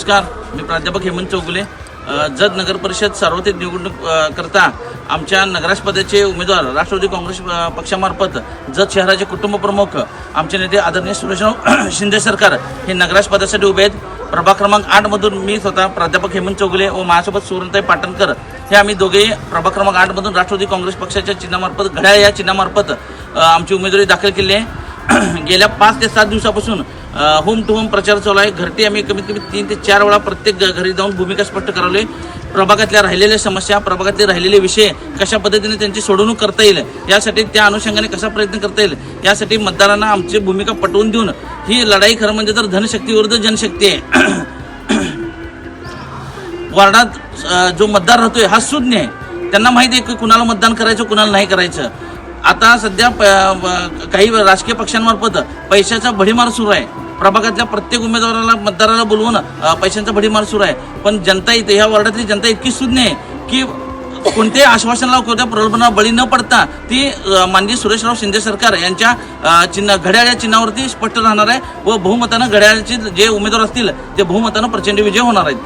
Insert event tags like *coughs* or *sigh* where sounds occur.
नमस्कार मी प्राध्यापक हेमंत चौगुले. जत नगर परिषद सार्वत्रिक निवडणूक करता आमच्या नगराध्यक्षपदाचे उमेदवार राष्ट्रवादी काँग्रेस पक्षामार्फत जत शहराचे कुटुंब प्रमुख आमचे नेते आदरणीय सुरेशराव *clears throat* शिंदे सरकार हे नगराध्यक्षपदासाठी उभे आहेत. प्रभाग क्रमांक आठमधून मी स्वतः प्राध्यापक हेमंत चौगुले व माझ्यासोबत सुवर्णताई पाटणकर हे आम्ही दोघेही प्रभाग क्रमांक आठमधून राष्ट्रवादी काँग्रेस पक्षाच्या चिन्हामार्फत घड्याळ या चिन्हामार्फत आमची उमेदवारी दाखल केली आहे. *clears throat* गेल्या पाच ते सात दिवसापासून होम टू होम प्रचार चालू आहे. घरटी आम्ही कमीत कमी तीन ते चार वेळा प्रत्येक घरी जाऊन भूमिका स्पष्ट करावली प्रभागातल्या राहिलेल्या समस्या प्रभागातले राहिलेले विषय कशा पद्धतीने त्यांची सोडवणूक करता येईल यासाठी त्या अनुषंगाने कसा प्रयत्न करता येईल यासाठी मतदारांना आमची भूमिका पटवून देऊन ही लढाई खरं म्हणजे तर धनशक्ती विरुद्ध जनशक्ती आहे. *coughs* वार्डात जो मतदार राहतोय हा सुज्ञ आहे. त्यांना माहिती आहे की कुणाला मतदान करायचं कुणाला नाही करायचं. आता सध्या प- काही राजकीय पक्षांमार्फत पैशाचा भडीमार सुरू आहे. प्रभागातल्या प्रत्येक उमेदवाराला मतदाराला बोलवून पैशांचा भडीमार सुरू आहे. पण जनता इथे ह्या वॉर्डातली जनता इतकी सुज्ञ आहे की कोणत्याही आश्वासनाला कोणत्या प्रलोभनाला बळी न पडता ती माननीय सुरेशराव शिंदे सरकार यांच्या चिन्ह घड्याळ या चिन्हावरती स्पष्ट राहणार आहे व बहुमतानं घड्याळचे जे उमेदवार असतील ते बहुमतानं प्रचंड विजय होणार आहेत.